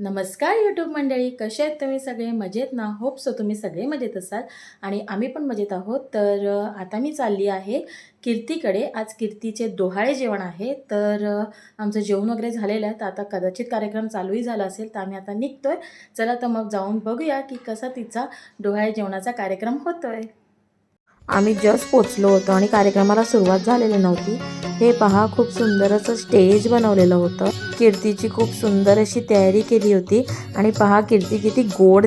नमस्कार यूट्यूब मंडळी कसे आहेत तुम्ही सगळे? मजेत ना? होप सो तुम्ही सगळे मजेत असाल. आणि आम्ही पण मजेत आहोत. तर आता मी चालली आहे कीर्तीकडे. आज कीर्तीचे डोहाळे जेवण आहे. तर आमचं जेवण वगैरे झालेलं आहे. तर आता कदाचित कार्यक्रम चालूही झाला असेल तर आम्ही आता निघतोय. चला तर मग जाऊन बघूया की कसा तिचा डोहाळे जेवणाचा कार्यक्रम होतोय. आम्ही जस्ट पोचलो होतो आणि कार्यक्रमाला सुरुवात झालेली नव्हती. हे पहा खूप सुंदर असं स्टेज बनवलेलं होतं. कीर्तीची खूप सुंदर अशी तयारी केली होती. आणि पहा कीर्ती किती गोड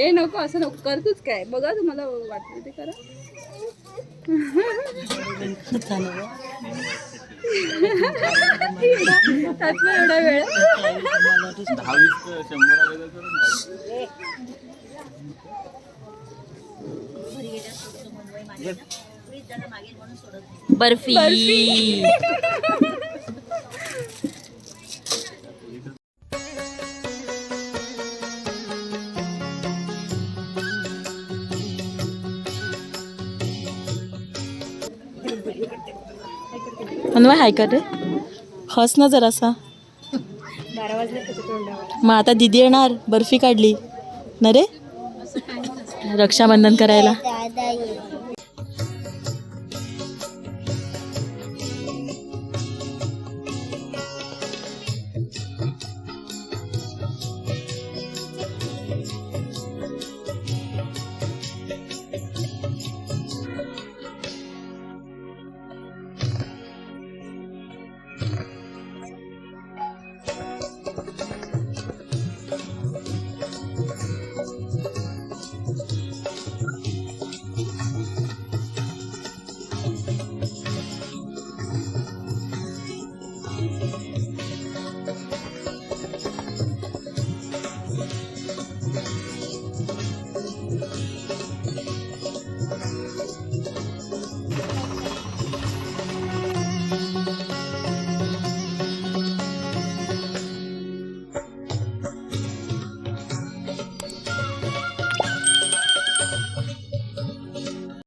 ए नको असं नको करतोच काय? बघा तुम्हाला वाटतं ते करा. त्यात पण एवढा वेळ. बर्फी. म्हणून हाय कर रे. हस ना जर असा बारा वाजले मग आता दिदी येणार बर्फी काढली. ना रे? रक्षाबंधन करायला. Jesus.